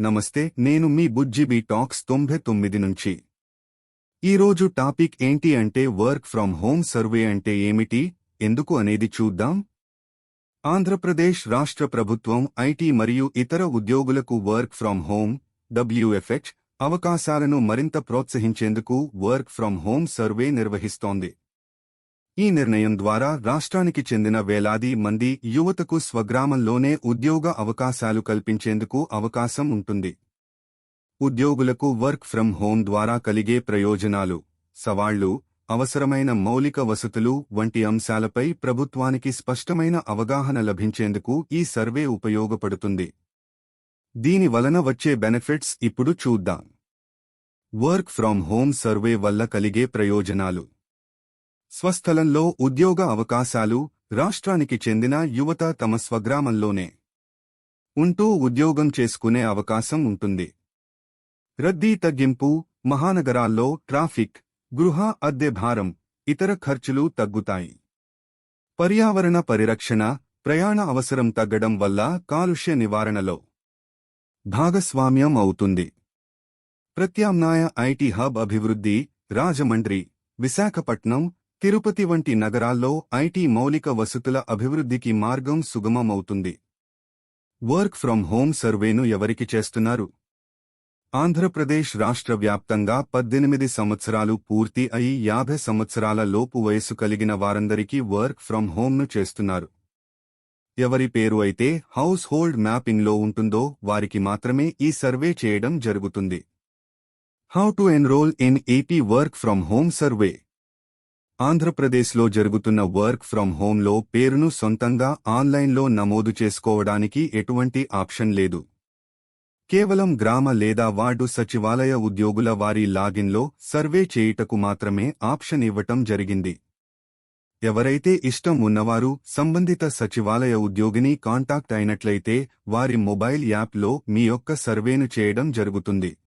నమస్తే నేను మీ బుజ్జిబి టాక్స్ తొంభై తొమ్మిది నుంచి. ఈరోజు టాపిక్ ఏంటి అంటే వర్క్ ఫ్రం హోమ్ సర్వే అంటే ఏమిటి? ఎందుకు అనేది చూద్దాం. ఆంధ్రప్రదేశ్ రాష్ట్ర ప్రభుత్వం ఐటీ మరియు ఇతర ఉద్యోగులకు వర్క్ ఫ్రం హోమ్ డబ్ల్యూఎఫ్హెచ్ అవకాశాలను మరింత ప్రోత్సహించేందుకు వర్క్ ఫ్రం హోమ్ సర్వే నిర్వహిస్తోంది. ఈ నిర్ణయం ద్వారా రాష్ట్రానికి చెందిన వేలాది మంది యువతకు స్వగ్రామంలోనే ఉద్యోగ అవకాశాలు కల్పించేందుకు అవకాశం ఉంటుంది. ఉద్యోగులకు వర్క్ ఫ్రం హోం ద్వారా కలిగే ప్రయోజనాలు సవాళ్ళు అవసరమైన మౌలిక వసతులు వంటి అంశాలపై ప్రభుత్వానికి స్పష్టమైన అవగాహన లభించేందుకు ఈ సర్వే ఉపయోగపడుతుంది. దీని వలన వచ్చే బెనిఫిట్స్ ఇప్పుడు చూద్దాం. వర్క్ ఫ్రం హోం సర్వే వల్ల కలిగే ప్రయోజనాలు. స్వస్థలంలో ఉద్యోగ అవకాశాలు రాష్ట్రానికి చెందిన యువత తమ స్వగ్రామంలోనే ఉంటూ ఉద్యోగం చేసుకునే అవకాశం ఉంటుంది. రద్దీ తగ్గింపు మహానగరాల్లో ట్రాఫిక్ గృహ అద్దె భారం ఇతర ఖర్చులు తగ్గుతాయి. పర్యావరణ పరిరక్షణ ప్రయాణ అవసరం తగ్గడం వల్ల కాలుష్య నివారణలో భాగస్వామ్యం అవుతుంది. ప్రత్యామ్నాయ ఐటీ హబ్ అభివృద్ధి రాజమండ్రి విశాఖపట్నం తిరుపతి వంటి నగరాల్లో ఐటీ మౌలిక వసతుల అభివృద్ధికి మార్గం సుగమమవుతుంది. వర్క్ ఫ్రం హోం సర్వేను ఎవరికి చేస్తున్నారు? ఆంధ్రప్రదేశ్ రాష్ట్ర వ్యాప్తంగా పద్దెనిమిది సంవత్సరాలు పూర్తి అయి యాభై సంవత్సరాల లోపు వయసు కలిగిన వారందరికీ వర్క్ ఫ్రం హోంను చేస్తున్నారు. ఎవరి పేరు అయితే హౌస్ హోల్డ్ మ్యాపింగ్లో ఉంటుందో వారికి మాత్రమే ఈ సర్వే చేయడం జరుగుతుంది. How to enrol in AP work from home survey. ఆంధ్రప్రదేశ్లో జరుగుతున్న వర్క్ ఫ్రం హోంలో పేరును సొంతంగా ఆన్లైన్లో నమోదు చేసుకోవడానికి ఎటువంటి ఆప్షన్ లేదు. కేవలం గ్రామ లేదా వార్డు సచివాలయ ఉద్యోగుల వారి లాగిన్లో సర్వే చేయుటకు మాత్రమే ఆప్షన్ ఇవ్వటం జరిగింది. ఎవరైతే ఇష్టం ఉన్నవారు సంబంధిత సచివాలయ ఉద్యోగిని కాంటాక్ట్ అయినట్లయితే వారి మొబైల్ యాప్లో మీ యొక్క సర్వేను చేయడం జరుగుతుంది.